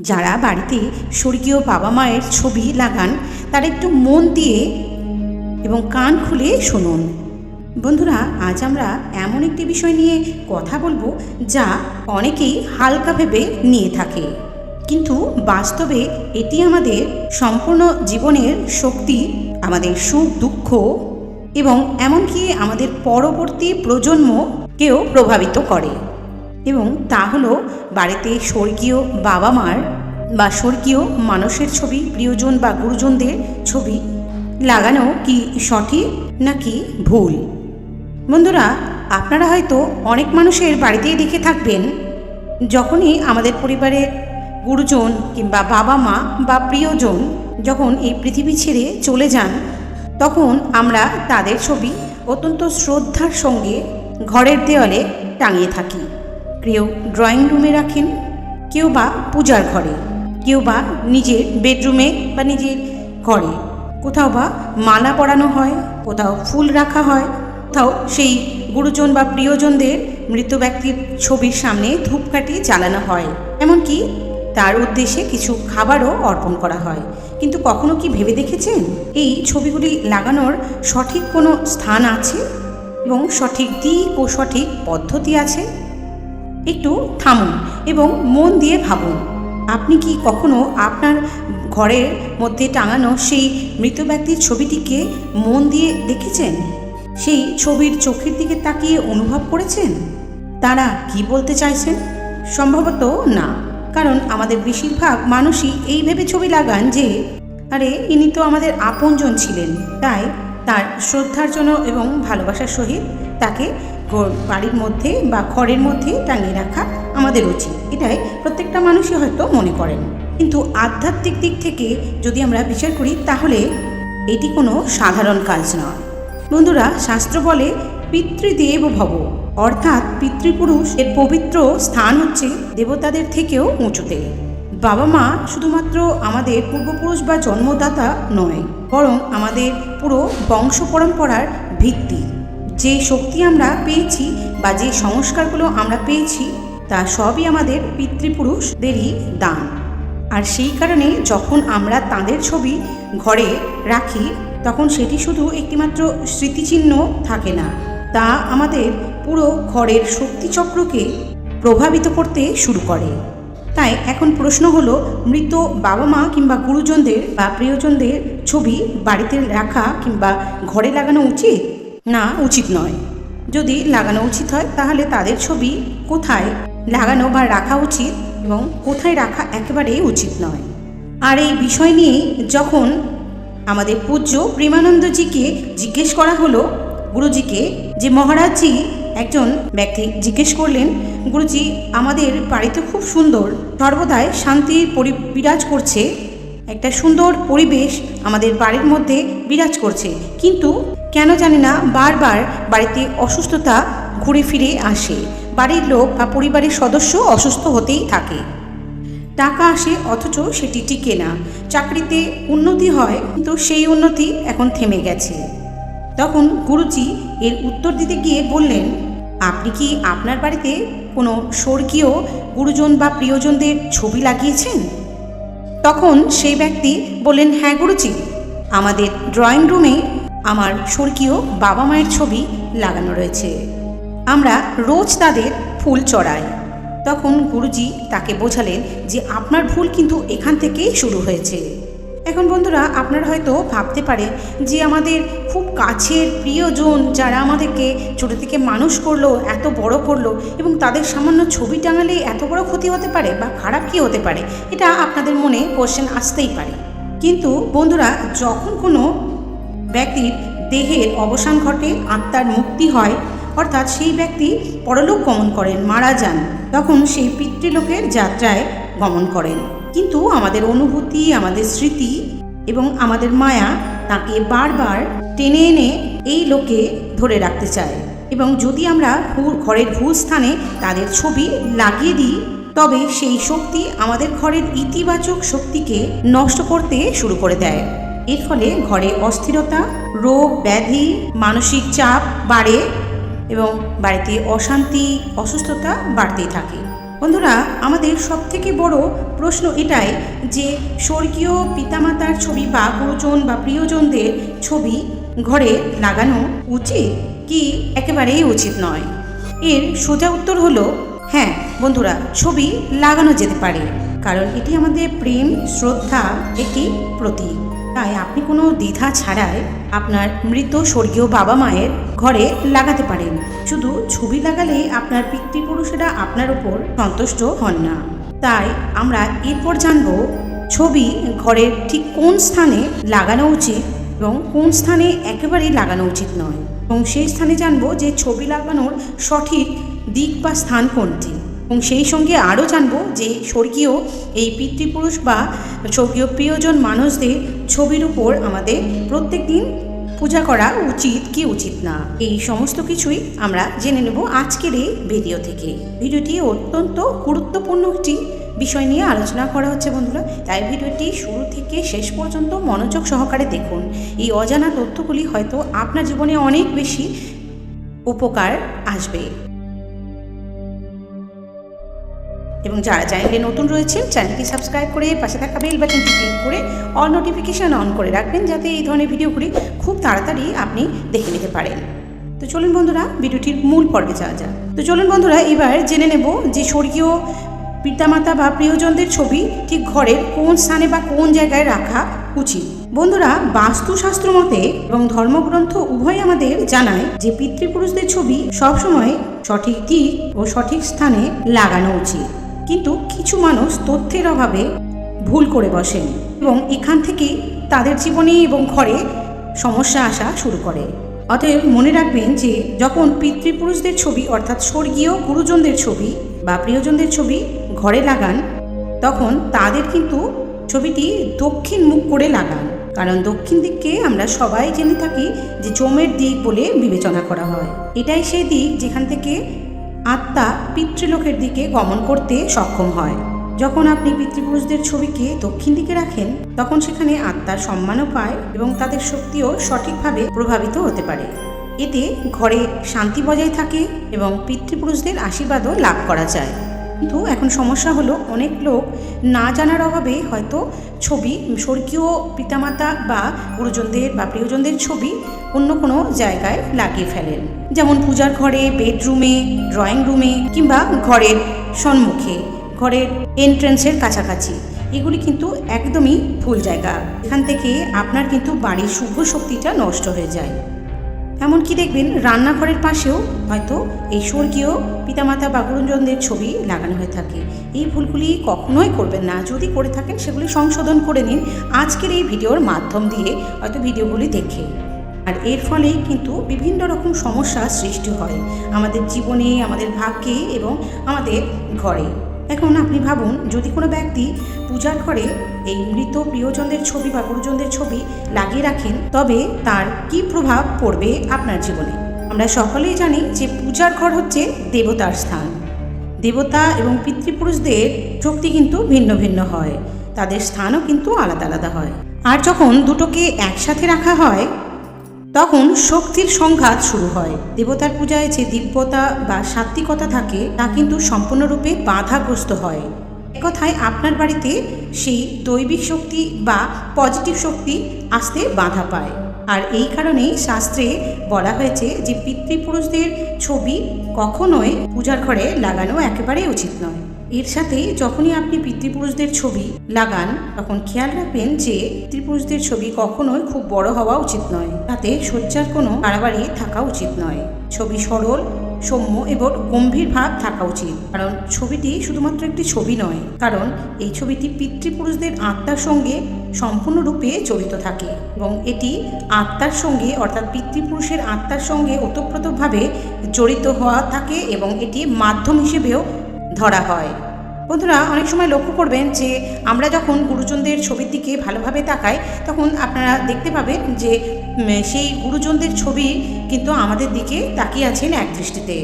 যারা বাড়িতে স্বর্গীয় বাবা মায়ের ছবি লাগান, তারা একটু মন দিয়ে এবং কান খুলে শুনুন। বন্ধুরা, আজ আমরা এমন একটি বিষয় নিয়ে কথা বলব যা অনেকেই হালকা ভেবে নিয়ে থাকে। কিন্তু বাস্তবে এটি আমাদের সম্পূর্ণ জীবনের শক্তি, আমাদের সুখ, দুঃখ এবং এমনকি আমাদের পরবর্তী প্রজন্মকেও প্রভাবিত করে। এবং তা হলো বাড়িতে স্বর্গীয় বাবা মার বা স্বর্গীয় মানুষের ছবি, প্রিয়জন বা গুরুজনদের ছবি লাগানো কি সঠিক নাকি ভুল? বন্ধুরা, আপনারা হয়তো অনেক মানুষের বাড়িতেই দেখে থাকবেন, যখনই আমাদের পরিবারের গুরুজন কিংবা বাবা মা বা প্রিয়জন যখন এই পৃথিবী ছেড়ে চলে যান, তখন আমরা তাদের ছবি অত্যন্ত শ্রদ্ধার সঙ্গে ঘরের দেওয়ালে টাঙিয়ে থাকি। কেউ ড্রয়িং রুমে রাখেন, কেউ বা পূজার ঘরে, কেউ বা নিজের বেডরুমে বা নিজের ঘরে। কোথাও বা মালা পরানো হয়, কোথাও ফুল রাখা হয়, কোথাও সেই গুরুজন বা প্রিয়জনদের মৃত ব্যক্তির ছবির সামনে ধূপকাঠি জ্বালানো হয়। এমনকি তার উদ্দেশ্যে কিছু খাবারও অর্পণ করা হয়। কিন্তু কখনো কি ভেবে দেখেছেন? এই ছবিগুলি লাগানোর সঠিক কোনো স্থান আছে? এবং সঠিক দিক ও সঠিক পদ্ধতি আছে? একটু থামুন এবং মন দিয়ে ভাবুন। আপনি কি কখনো আপনার ঘরের মধ্যে টাঙানো সেই মৃত ব্যক্তির ছবিটিকে মন দিয়ে দেখেছেন? সেই ছবির চোখের দিকে তাকিয়ে অনুভব করেছেন? তারা কি বলতে চাইছেন? সম্ভবত না, কারণ আমাদের বেশিরভাগ মানুষই এই ভেবে ছবি লাগান যে, আরে, ইনি তো আমাদের আপনজন ছিলেন, তাই তার শ্রদ্ধার জন্য এবং ভালোবাসার সহিত তাকে বাড়ির মধ্যে বা ঘরের মধ্যে টাঙিয়ে রাখা আমাদের উচিত। এটাই প্রত্যেকটা মানুষই হয়তো মনে করেন। কিন্তু আধ্যাত্মিক দিক থেকে যদি আমরা বিচার করি, তাহলে এটি কোনো সাধারণ কাজ নয়। বন্ধুরা, শাস্ত্র বলে, পিতৃদেব ভব। অর্থাৎ পিতৃপুরুষ এর পবিত্র স্থান হচ্ছে দেবতাদের থেকেও উঁচুতে। বাবা মা শুধুমাত্র আমাদের পূর্বপুরুষ বা জন্মদাতা নয়, বরং আমাদের পুরো বংশ পরম্পরার ভিত্তি। যে শক্তি আমরা পেয়েছি বা যে সংস্কারগুলো আমরা পেয়েছি, তা সবই আমাদের পিতৃপুরুষদেরই দান। আর সেই কারণে যখন আমরা তাদের ছবি ঘরে রাখি, তখন সেটি শুধু একটিমাত্র স্মৃতিচিহ্ন থাকে না। তা আমাদের পুরো ঘরের শক্তিচক্রকে প্রভাবিত করতে শুরু করে। তাই এখন প্রশ্ন হলো, মৃত বাবা মা কিংবা গুরুজনদের বা প্রিয়জনদের ছবি বাড়িতে রাখা কিংবা ঘরে লাগানো উচিত? না উচিত নয়। যদি লাগানো উচিত হয়, তাহলে তাদের ছবি কোথায় লাগানো বা রাখা উচিত এবং কোথায় রাখা একেবারেই উচিত নয়। আর এই বিষয় নিয়ে যখন আমাদের পূজ্য প্রেমানন্দজিকে জিজ্ঞেস করা হলো, গুরুজিকে যে মহারাজজি একজন ব্যক্তি জিজ্ঞেস করলেন, গুরুজি, আমাদের বাড়িতে খুব সুন্দর, সর্বদাই শান্তির পরি, বিরাজ করছে, একটা সুন্দর পরিবেশ আমাদের বাড়ির মধ্যে বিরাজ করছে। কিন্তু কেন জানি না বারবার বাড়িতে অসুস্থতা ঘুরে ফিরে আসে। বাড়ির লোক বা পরিবারের সদস্য অসুস্থ হতেই থাকে। টাকা আসে অথচ সেটি টিকে না। চাকরিতে উন্নতি হয়, কিন্তু সেই উন্নতি এখন থেমে গেছে। তখন গুরুজি এর উত্তর দিতে গিয়ে বললেন, আপনি কি আপনার বাড়িতে কোনো স্বর্গীয় গুরুজন বা প্রিয়জনদের ছবি লাগিয়েছেন? তখন সেই ব্যক্তি বললেন হ্যাঁ গুরুজি, আমাদের ড্রয়িং রুমে আমার স্বর্গীয় বাবা মায়ের ছবি লাগানো রয়েছে। আমরা রোজ তাদের ফুল চড়াই। তখন গুরুজি তাকে বোঝালেন যে আপনার ভুল কিন্তু এখান থেকেই শুরু হয়েছে। এখন বন্ধুরা, আপনারা হয়তো ভাবতে পারেন যে আমাদের খুব কাছের প্রিয়জন যারা আমাদেরকে ছোটো থেকে মানুষ করল, এত বড় করল এবং তাদের সামান্য ছবি টাঙালে এত বড় ক্ষতি হতে পারে বা খারাপ কি হতে পারে, এটা আপনাদের মনে কোশ্চেন আসতেই পারে। কিন্তু বন্ধুরা, যখন কোনো ব্যক্তির দেহের অবসান ঘটে, আত্মার মুক্তি হয়। অর্থাৎ সেই ব্যক্তি পরলোক গমন করেন, মারা যান। তখন সেই পিতৃলোকের যাত্রায় গমন করেন। কিন্তু আমাদের অনুভূতি, আমাদের স্মৃতি এবং আমাদের মায়া তাকে বারবার টেনে এনে এই লোকে ধরে রাখতে চায়। এবং যদি আমরা ঘরের ভুল স্থানে তাদের ছবি লাগিয়ে দিই, তবে সেই শক্তি আমাদের ঘরের ইতিবাচক শক্তিকে নষ্ট করতে শুরু করে দেয়। এর ফলে ঘরে অস্থিরতা, রোগ, ব্যাধি, মানসিক চাপ বাড়ে এবং বাড়িতে অশান্তি, অসুস্থতা বাড়তেই থাকে। বন্ধুরা, আমাদের সব থেকে বড় প্রশ্ন এটাই যে স্বর্গীয় পিতামাতার ছবি বা গুরুজন বা প্রিয়জনদের ছবি ঘরে লাগানো উচিত কি একেবারেই উচিত নয়? এর সোজা উত্তর হলো হ্যাঁ বন্ধুরা, ছবি লাগানো যেতে পারে। কারণ এটি আমাদের প্রেম, শ্রদ্ধা, একটি প্রতীক। তাই আপনি কোনো দ্বিধা ছাড়াই আপনার মৃত স্বর্গীয় বাবা মায়ের ঘরে লাগাতে পারেন। শুধু ছবি লাগালেই আপনার পিতৃপুরুষেরা আপনার উপর সন্তুষ্ট হন না। তাই আমরা এরপর জানব ছবি ঘরের ঠিক কোন স্থানে লাগানো উচিত এবং কোন স্থানে একেবারেই লাগানো উচিত নয়। এবং সেই স্থানে জানব যে ছবি লাগানোর সঠিক দিক বা স্থান কোনটি। এবং সেই সঙ্গে আরও জানব যে স্বর্গীয় এই পিতৃপুরুষ বা স্বর্গীয় প্রিয়জন মানুষদের ছবির উপর আমাদের প্রত্যেক দিন পূজা করা উচিত কি উচিত না? এই সমস্ত কিছুই আমরা জেনে নেব আজকের এই ভিডিও থেকে। ভিডিওটি অত্যন্ত গুরুত্বপূর্ণ একটি বিষয় নিয়ে আলোচনা করা হচ্ছে বন্ধুরা। তাই ভিডিওটি শুরু থেকে শেষ পর্যন্ত মনোযোগ সহকারে দেখুন। এই অজানা তথ্যগুলি হয়তো আপনার জীবনে অনেক বেশি উপকার আসবে। এবং যারা চ্যানেলে নতুন রয়েছেন চ্যানেলটি সাবস্ক্রাইব করে পাশে থাকা বেল বাটনটি ক্লিক করে অল নোটিফিকেশান অন করে রাখবেন, যাতে এই ধরনের ভিডিওগুলি খুব তাড়াতাড়ি আপনি দেখে নিতে পারেন। তো চলুন বন্ধুরা, ভিডিওটির মূল পর্বে যাওয়া যাক। তো চলুন বন্ধুরা, এবার জেনে নেব যে স্বর্গীয় পিতামাতা বা প্রিয়জনদের ছবি ঠিক ঘরের কোন স্থানে বা কোন জায়গায় রাখা উচিত। বন্ধুরা, বাস্তুশাস্ত্র মতে এবং ধর্মগ্রন্থ উভয় আমাদের জানায় যে পিতৃপুরুষদের ছবি সবসময় সঠিক দিক ও সঠিক স্থানে লাগানো উচিত। কিন্তু কিছু মানুষ তথ্যের অভাবে ভুল করে বসেন এবং এখান থেকেই তাদের জীবনে এবং ঘরে সমস্যা আসা শুরু করে। অতএব মনে রাখবেন যে, যখন পিতৃপুরুষদের ছবি, অর্থাৎ স্বর্গীয় গুরুজনদের ছবি বা প্রিয়জনদের ছবি ঘরে লাগান, তখন তাদের কিন্তু ছবিটি দক্ষিণ মুখ করে লাগান। কারণ দক্ষিণ দিককে আমরা সবাই জেনে থাকি যে জমের দিক বলে বিবেচনা করা হয়। এটাই সেই দিক যেখান থেকে আত্মা পিতৃলোকের দিকে গমন করতে সক্ষম হয়। যখন আপনি পিতৃপুরুষদের ছবিকে দক্ষিণ দিকে রাখেন, তখন সেখানে আত্মার সম্মানও পায় এবং তাদের শক্তিও সঠিকভাবে প্রভাবিত হতে পারে। এতে ঘরে শান্তি বজায় থাকে এবং পিতৃপুরুষদের আশীর্বাদও লাভ করা যায়। কিন্তু এখন সমস্যা হলো, অনেক লোক না জানার অভাবে হয়তো ছবি, স্বর্গীয় পিতামাতা বা গুরুজনদের বা প্রিয়জনদের ছবি অন্য কোনো জায়গায় লাগিয়ে ফেলেন। যেমন পূজার ঘরে, বেডরুমে, ড্রয়িং রুমে কিংবা ঘরের সম্মুখে, ঘরের এন্ট্রেন্সের কাছাকাছি। এগুলি কিন্তু একদমই ভুল জায়গা। এখান থেকে আপনার কিন্তু বাড়ির শুভ শক্তিটা নষ্ট হয়ে যায়। এমনকি দেখবেন রান্নাঘরের পাশেও হয়তো এই স্বর্গীয় পিতামাতা বা গুরুজনদের ছবি লাগানো হয়ে থাকে। এই ভুলগুলি কখনোই করবেন না। যদি করে থাকেন, সেগুলি সংশোধন করে নিন আজকের এই ভিডিওর মাধ্যম দিয়ে, হয়তো ভিডিওগুলি দেখে। আর এর ফলে কিন্তু বিভিন্ন রকম সমস্যা সৃষ্টি হয় আমাদের জীবনে, আমাদের ভাগ্যে এবং আমাদের ঘরে। এখন আপনি ভাবুন, যদি কোনো ব্যক্তি পূজার ঘরে এই মৃত প্রিয়জনদের ছবি বা গুরুজনদের ছবি লাগিয়ে রাখেন, তবে তার কি প্রভাব পড়বে আপনার জীবনে? আমরা সকলেই জানি যে পূজার ঘর হচ্ছে দেবতার স্থান। দেবতা এবং পিতৃপুরুষদের শক্তি কিন্তু ভিন্ন ভিন্ন হয়। তাদের স্থানও কিন্তু আলাদা আলাদা হয়। আর যখন দুটোকে একসাথে রাখা হয়, তখন শক্তির সংঘাত শুরু হয়। দেবতার পূজায় যে দিব্যতা বা সাত্বিকতা থাকে, তা কিন্তু সম্পূর্ণরূপে বাধাগ্রস্ত হয়। কথায় আপনার বাড়িতে সেই দৈবিক শক্তি বা পজিটিভ শক্তি আসতে বাধা পায়। আর এই কারণেই শাস্ত্রে বলা হয়েছে যে পিতৃপুরুষদের ছবি কখনোই পূজার ঘরে লাগানো একেবারেই উচিত নয়। এর সাথে যখনই আপনি পিতৃপুরুষদের ছবি লাগান, তখন খেয়াল রাখবেন যে পিতৃপুরুষদের ছবি কখনোই খুব বড় হওয়া উচিত নয়। তাতে সজ্জার কোনো বাড়াবাড়ি থাকা উচিত নয়। ছবি সরল সৌম্য এবং গম্ভীর ভাব থাকা উচিত। কারণ ছবিটি শুধুমাত্র একটি ছবি নয়, কারণ এই ছবিটি পিতৃপুরুষদের আত্মার সঙ্গে সম্পূর্ণরূপে জড়িত থাকে এবং এটি আত্মার সঙ্গে, অর্থাৎ পিতৃপুরুষের আত্মার সঙ্গে ওতপ্রোতভাবে জড়িত হওয়া থাকে এবং এটি মাধ্যম হিসেবেও ধরা হয়। বন্ধুরা, অনেক সময় লক্ষ্য করবেন যে আমরা যখন গুরুজনদের ছবির দিকে ভালোভাবে তাকাই, তখন আপনারা দেখতে পাবেন যে সেই গুরুজনদের ছবি কিন্তু আমাদের দিকে তাকিয়ে আছেন এক দৃষ্টিতে।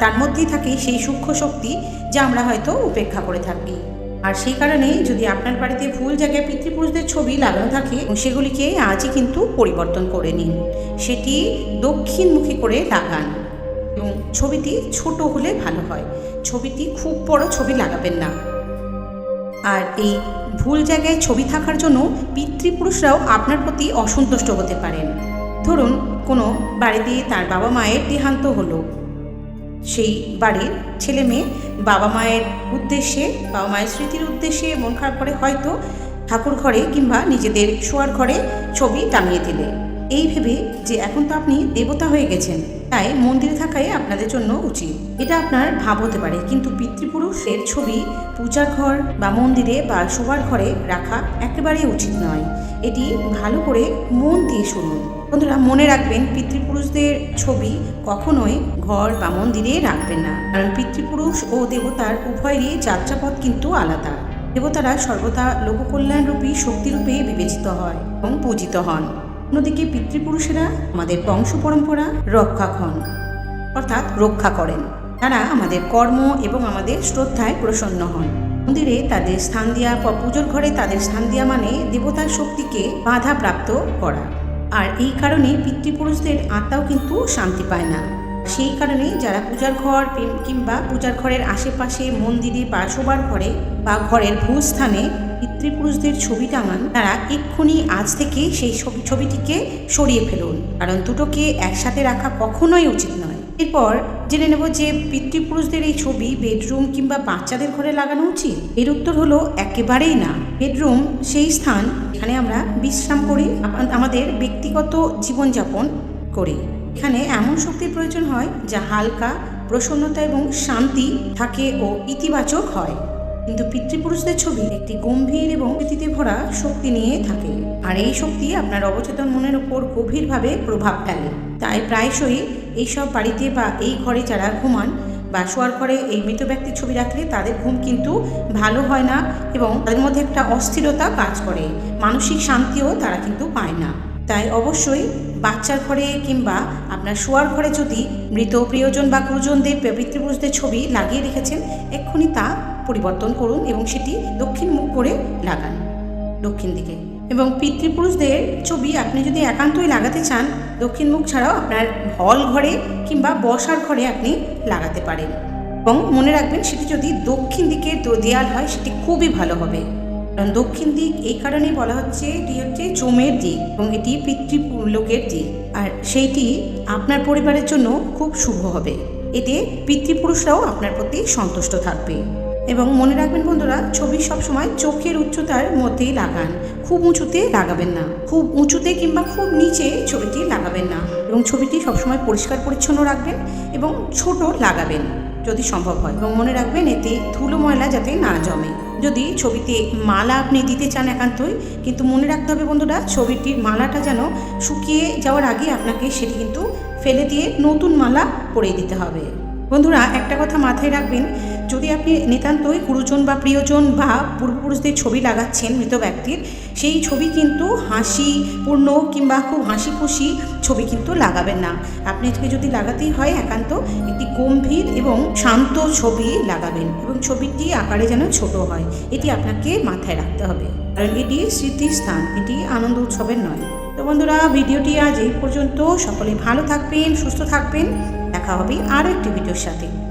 তার মধ্যেই থাকে সেই সূক্ষ্ম শক্তি যা আমরা হয়তো উপেক্ষা করে থাকি। আর সেই কারণে যদি আপনার বাড়িতে ভুল জায়গায় পিতৃপুরুষদের ছবি লাগানো থাকে, সেগুলিকে আজই কিন্তু পরিবর্তন করে নিন। সেটি দক্ষিণমুখী করে লাগান। এবং ছবিটি ছোট হলে ভালো হয়। ছবিটি খুব বড় ছবি লাগাবেন না। আর এই ভুল জায়গায় ছবি থাকার জন্য পিতৃপুরুষরাও আপনার প্রতি অসন্তুষ্ট হতে পারেন। ধরুন, কোনো বাড়িতে তার বাবা মায়ের দেহান্ত হলো। সেই বাড়ির ছেলে মেয়ে বাবা মায়ের উদ্দেশ্যে, বাবা মায়ের স্মৃতির উদ্দেশ্যে মন খারাপ করে হয়তো ঠাকুর ঘরে কিংবা নিজেদের শোয়ার ঘরে ছবি টাঙিয়ে দিলে। এই ভেবে যে এখন তো আপনি দেবতা হয়ে গেছেন, তাই মন্দিরে থাকাই আপনাদের জন্য উচিত। এটা আপনার ভাব হতে পারে, কিন্তু পিতৃপুরুষের ছবি, পূজার ঘর বা মন্দিরে বা শোবার ঘরে রাখা একেবারেই উচিত নয়। এটি ভালো করে মন দিয়ে শুনুন। বন্ধুরা, মনে রাখবেন, পিতৃপুরুষদের ছবি কখনোই ঘর বা মন্দিরে রাখবেন না। কারণ পিতৃপুরুষ ও দেবতার উভয়েরই যাত্রাপথ কিন্তু আলাদা। দেবতারা সর্বদা লোককল্যাণরূপী, শক্তিরূপে বিবেচিত হয় এবং পূজিত হন। অন্যদিকে পিতৃপুরুষেরা আমাদের বংশ পরম্পরা রক্ষা হন, অর্থাৎ রক্ষা করেন। তারা আমাদের কর্ম এবং আমাদের শ্রদ্ধায় প্রসন্ন হন। মন্দিরে তাদের স্থান দেওয়া বা পুজোর ঘরে তাদের স্থান দেওয়া মানে দেবতার শক্তিকে বাধা প্রাপ্ত করা। আর এই কারণে পিতৃপুরুষদের আত্মাও কিন্তু শান্তি পায় না। সেই কারণে যারা পূজার ঘর কিংবা পূজার ঘরের আশেপাশে মন্দিরে বা শোবার ঘরে বা ঘরের ভূস্থানে পিতৃপুরুষদের ছবি টাঙান, তারা এক্ষুনি আজ থেকে সেই ছবি, ছবিটিকে সরিয়ে ফেলুন। কারণ দুটোকে একসাথে রাখা কখনোই উচিত নয়। এরপর জেনে নেব যে পিতৃপুরুষদের এই ছবি বেডরুম কিংবা বাচ্চাদের ঘরে লাগানো উচিত? এর উত্তর হলো একেবারেই না। বেডরুম সেই স্থান এখানে আমরা বিশ্রাম করি আমাদের ব্যক্তিগত জীবনযাপন করি। এখানে এমন শক্তির প্রয়োজন হয় যা হালকা, প্রসন্নতা এবং শান্তি থাকে ও ইতিবাচক হয়। কিন্তু পিতৃপুরুষদের ছবি একটি গম্ভীর এবং স্মৃতিতে ভরা শক্তি নিয়ে থাকে। আর এই শক্তি আপনার অবচেতন মনের উপর গভীরভাবে প্রভাব ফেলে। তাই প্রায়শই এইসব বাড়িতে বা এই ঘরে যারা ঘুমান বা শোয়ার ঘরে এই মৃত ব্যক্তির ছবি রাখলে তাদের ঘুম কিন্তু ভালো হয় না এবং তাদের মধ্যে একটা অস্থিরতা কাজ করে। মানসিক শান্তিও তারা কিন্তু পায় না। তাই অবশ্যই বাচ্চার ঘরে কিংবা আপনার শোয়ার ঘরে যদি মৃত প্রিয়জন বা গুরুজনদের পিতৃপুরুষদের ছবি লাগিয়ে রেখেছেন, এক্ষুনি তা পরিবর্তন করুন এবং সেটি দক্ষিণ মুখ করে লাগান, দক্ষিণ দিকে। এবং পিতৃপুরুষদের ছবি আপনি যদি একান্তই লাগাতে চান, দক্ষিণ মুখ ছাড়াও আপনার হল ঘরে কিংবা বসার ঘরে আপনি লাগাতে পারেন। এবং মনে রাখবেন, সেটি যদি দক্ষিণ দিকের দো- দেয়াল হয়, সেটি খুবই ভালো হবে। দক্ষিণ দিক এই কারণেই বলা হচ্ছে, এটি হচ্ছে জমের দিক এবং এটি পিতৃলোকের দিক। আর সেইটি আপনার পরিবারের জন্য খুব শুভ হবে। এতে পিতৃপুরুষরাও আপনার প্রতি সন্তুষ্ট থাকবে। এবং মনে রাখবেন বন্ধুরা, ছবি সবসময় চোখের উচ্চতার মধ্যেই লাগান। খুব উঁচুতে লাগাবেন না। খুব উঁচুতে কিংবা খুব নিচে ছবিটি লাগাবেন না। এবং ছবিটি সবসময় পরিষ্কার পরিচ্ছন্ন রাখবেন এবং ছোট লাগাবেন। যদি সম্ভব হয়। এবং মনে রাখবেন, এতে ধুলো ময়লা যাতে না জমে। যদি ছবিতে মালা আপনি দিতে চান একান্তই, কিন্তু মনে রাখতে হবে বন্ধুরা, ছবিটির মালাটা যেন শুকিয়ে যাওয়ার আগে আপনাকে সেটি কিন্তু ফেলে দিয়ে নতুন মালা পরিয়ে দিতে হবে। বন্ধুরা, একটা কথা মাথায় রাখবেন যদি আপনি নিতান্তই গুরুজন বা প্রিয়জন বা পূর্বপুরুষদের ছবি লাগাচ্ছেন মৃত ব্যক্তির, সেই ছবি কিন্তু হাসি পূর্ণ কিংবা খুব হাসি খুশি ছবি কিন্তু লাগাবেন না। আপনি যদি লাগাতেই হয় একান্ত, একটি গম্ভীর এবং শান্ত ছবি লাগাবেন এবং ছবিটি আকারে যেন ছোট হয়। এটি আপনাকে মাথায় রাখতে হবে। কারণ এটি স্মৃতিস্থান, এটি আনন্দ উৎসবের নয়। তো বন্ধুরা, ভিডিওটি আজ এই পর্যন্ত। সকলে ভালো থাকবেন, সুস্থ থাকবেন। দেখা হবে আরও একটি ভিডিওর সাথে।